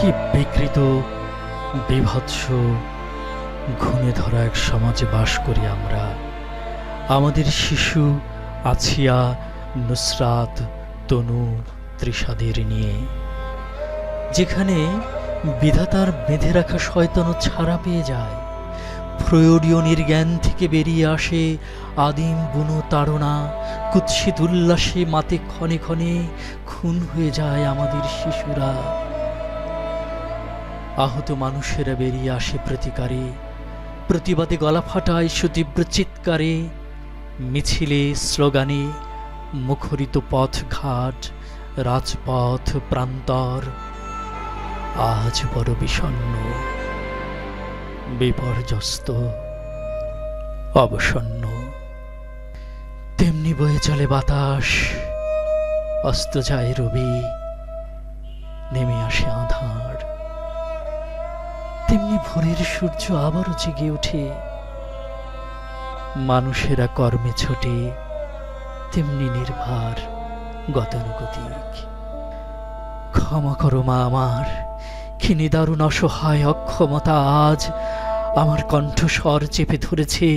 কি বিকৃত, বিভৎস ঘুণে ধরা এক সমাজে বাস করি আমরা। আমাদের শিশু, আছিয়া, নুসরাত, তনু ত্রিষাদের নিয়ে। যেখানে বিধাতার বেঁধে রাখা শয়তানও ছাড়া পেয়ে যায়। প্রয়োজীয় নির্জ্ঞান থেকে বেরিয়ে আসে আদিম বুনো তাড়না, কুৎসিত উল্লাসে মাতে ক্ষণে ক্ষণে খুন হয়ে যায় আমাদের শিশুরা। আহত মানুষেরা বেরিয়ে আসে প্রতিকারে। প্রতিবাদে গলা ফাটায় সুতীব্র চিৎকারে। মিছিলে স্লোগানে, মুখরিত পথঘাট, রাজপথ প্রান্তর। আজ বড় বিষণ্ণ, বিপর্যস্ত, অবসন্ন। তেমনি বয়ে চলে বাতাস, অস্ত যায় রবি। ভোরের সূর্য আবারও জেগে ওঠে। মানুষেরা কর্মে ছোটে, তেমনি নির্ভার গতানুগতিক। ক্ষমা করো মা আমার কি নিদারুণ অসহায় অক্ষমতা আজ আমার কণ্ঠস্বর চেপে ধরেছে।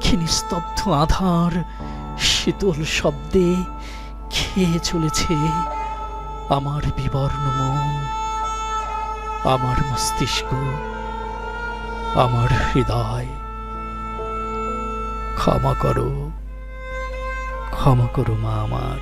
কি নিস্তব্ধ আধার, শীতল শব্দে খেয়ে চলেছে। আমার বিবর্ণ মন আমার মস্তিষ্ক আমার হৃদয়। ক্ষমা করো ক্ষমা করো মা আমার।